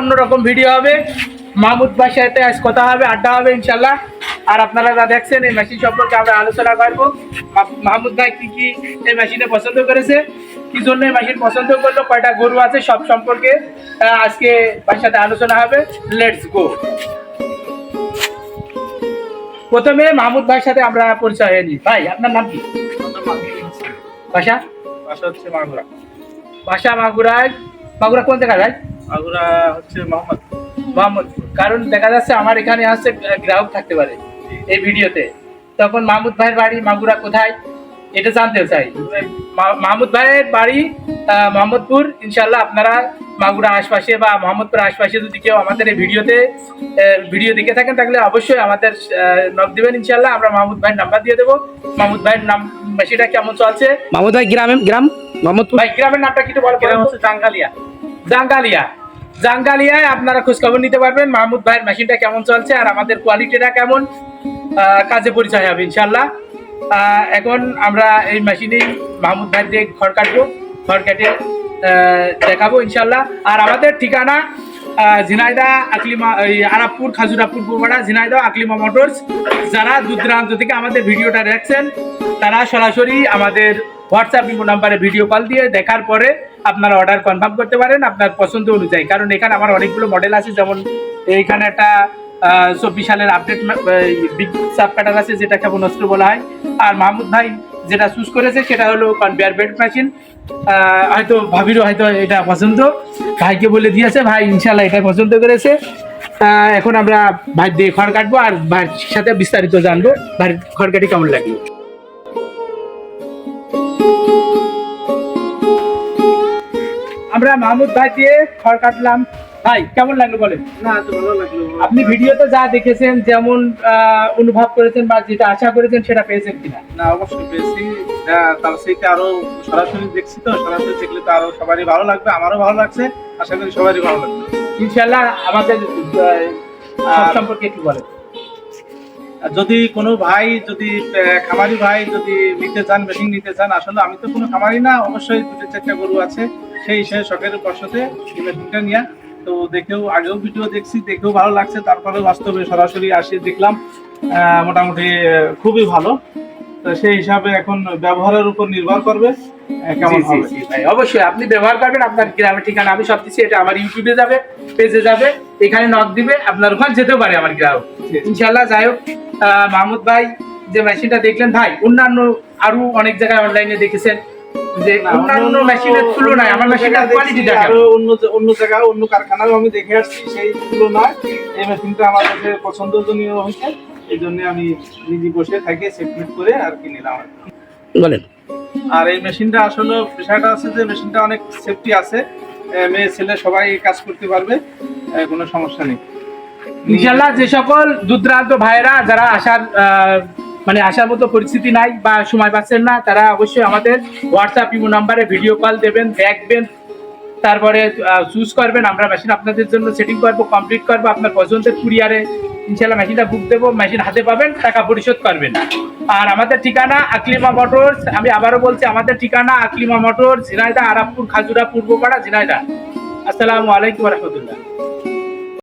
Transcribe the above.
অন্যরকম ভিডিও হবে। মাহমুদ ভাই সাথে আজ কথা হবে আড্ডা হবে ইনশাল্লাহ আর আপনারা যা দেখছেন এই মেশিন সম্পর্কে আমরা আলোচনা করব। মাহমুদ ভাই কি কি এই মেশিনে পছন্দ করেছে? কি জন্য এই মেশিন পছন্দ করল? কয়টা গরু আছে? সব সম্পর্কে আজকে ভাইয়ের সাথে আলোচনা হবে। লেটস গো প্রথমে মাহমুদ ভাইয়ের সাথে আমরা পরিচয় হয়ে নিই। ভাই আপনার নাম কি? ভাষা বাসা হচ্ছে মাগুরা। ভাষা মাগুরায়। মাগুরা কোন জায়গায় ভাই? মাগুরা হচ্ছে মোহাম্মদপুর। কারণ দেখা যাচ্ছে আমার এখানে আসছে গ্রাহক থাকতে পারে এই ভিডিওতে। তখন মাহমুদ ভাইয়ের বাড়ি মাগুরা কোথায়? এটা জানতে চাই। মাহমুদ ভাইয়ের বাড়ি মোহাম্মদপুর। ইনশাল্লাহ আপনারা মাগুরা আশপাশে বা মোহাম্মদপুর আশপাশে যদি কেউ আমাদের এই ভিডিওতে ভিডিও দেখে থাকেন তাহলে অবশ্যই আমাদের নক দিবেন। ইনশাল্লাহ আমরা মাহমুদ ভাইয়ের নাম্বার দিয়ে দেবো। মাহমুদ ভাইয়ের নাম সেটা কেমন চলছে? মাহমুদ ভাই গ্রামে গ্রাম? মোহাম্মদপুর? ভাই গ্রামের নামটা কি একটু বলো গ্রাম হচ্ছে টাঙ্গালিয়া জাঙ্গালিয়া। জাঙ্গালিয়ায় আপনারা খোঁজ খবর নিতে পারবেন। মাহমুদ ভাইয়ের মেশিনটা কেমন চলছে আর আমাদের কোয়ালিটিটা কেমন? কাজে পরিচয় হবে ইনশাল্লাহ এখন আমরা এই মেশিনেই মাহমুদ ভাই দিয়ে ঘর কাটবো, ঘর কেটে দেখাবো ইনশাল্লাহ আর আমাদের ঠিকানা ঝিনাইদা আকলিমা, এই আরাবপুর, খাজুরাপুর পূর্বপাড়া ঝিনাইদা আকলিমা মোটরস। যারা দূর দূরান্ত থেকে আমাদের ভিডিওটা দেখছেন, তারা সরাসরি আমাদের হোয়াটসঅ্যাপ ইমো নাম্বারে ভিডিও কল দিয়ে দেখার পরে আপনারা অর্ডার কনফার্ম করতে পারেন আপনার পছন্দ অনুযায়ী। কারণ এখানে আমার অনেকগুলো মডেল আছে, যেমন এইখানে একটা চব্বিশ সালের আপডেট বিগ সাব কাটার আছে যেটা ক্ষেপণাস্ত্র বলা হয়। আর মাহমুদ ভাই যেটা চুজ করেছে, সেটা হলো কনভেয়ার বেল্ট মেশিন হয়তো ভাবিরও হয়তো এটা পছন্দ। ভাইকে বলে দিয়েছে, ভাই ইনশাল্লাহ এটা পছন্দ করেছে। এখন আমরা ভাই দিয়ে খড় কাটবো, আর ভাইয়ের সাথে বিস্তারিত জানব, ভাইয়ের খড় কাটি কেমন লাগল। আমরা মাহমুদ ভাই দিয়ে খড় কাটলাম। ভাই কেমন লাগল বলেন? না তো ভালো লাগল। আপনি ভিডিওতে যা দেখেছেন যেমন অনুভব করেছেন বা যেটা আশা করেছেন সেটা পেয়েছেন কিনা? না অবশ্যই পেয়েছি। তার সেইটা আরও সরাসরি দেখছি তো সরাসরি দেখলে তো আরও সবারই ভালো লাগবে আমারও ভালো লাগছে। আশা করি সবারই ভালো লাগবে। ইনশাল্লাহ আমাদের সম্পর্কে একটু বলেন। যদি কোনো ভাই যদি খামারি ভাই যদি নিতে চান মেশিন নিতে চান আসলে আমি তো কোনো খামারি না অবশ্যই দুটো চারটা গরু আছে। সেই হিসেবে শখের বসতে মেশিনটা নিয়ে। তো দেখেও আগেও ভিডিও দেখছি দেখেও ভালো লাগছে। তারপরে বাস্তবে সরাসরি আসি দেখলাম মোটামুটি খুবই ভালো। তো সেই হিসাবে এখন ব্যবহারের উপর নির্ভর করবে কেমন জি, জি, হবে। ভাই, অবশ্যই আপনি ব্যবহার করবেন আপনার গ্রামের ঠিকানা আমি সব দিচ্ছি এটা আমার ইউটিউবে যাবে পেজে যাবে এখানে নক দিবে আপনার ওখানে যেতেও পারে আমার গ্রাহক। ইনশাল্লাহ যাই হোক আহ, মাহমুদ ভাই যে মেশিনটা দেখলেন ভাই অন্যান্য আরও অনেক জায়গায় অনলাইনে দেখেছেন। যে অন্যান্য মেশিনের তুলনায় আমার মেশিনের কোয়ালিটি দেখেন। আরও অন্য অন্য জায়গায় অন্য কারখানাও আমি দেখে আসছি সেই তুলনায় এই মেশিনটা আমার কাছে পছন্দনীয় হয়েছে। এই জন্য আমি নিজে বসে থাকি করে আর কি নিলাম। বলেন। আর এই মেশিনটা আসলে বিষয়টা আছে যে মেশিনটা অনেক সেফটি আছে। মেয়ে ছেলে সবাই কাজ করতে পারবে কোনো সমস্যা নেই। ইনশাল্লাহ যে সকল দূরদূরান্ত ভাইয়েরা যারা আসার আহ, মানে আসার মতো পরিস্থিতি নাই বা সময় পাচ্ছেন না, তারা অবশ্যই আমাদের হোয়াটসঅ্যাপ ইমো নাম্বারে ভিডিও কল দেবেন, দেখবেন, তারপরে চুজ করবেন, আমরা মেশিন আপনাদের জন্য সেটিং করব কমপ্লিট করব, আপনার পছন্দের কুরিয়ারে ইনশাল্লাহ মেশিনটা বুক দেবো মেশিন হাতে পাবেন, টাকা পরিশোধ করবেন। আর আমাদের ঠিকানা আকলিমা মোটরস আমি আবারও বলছি, আমাদের ঠিকানা আকলিমা মোটর ঝিনাইদা আরামপুর খাজুরা পূর্বপাড়া ঝিনাইদা আসসালামু আলাইকুম রহমতুল্লাহ।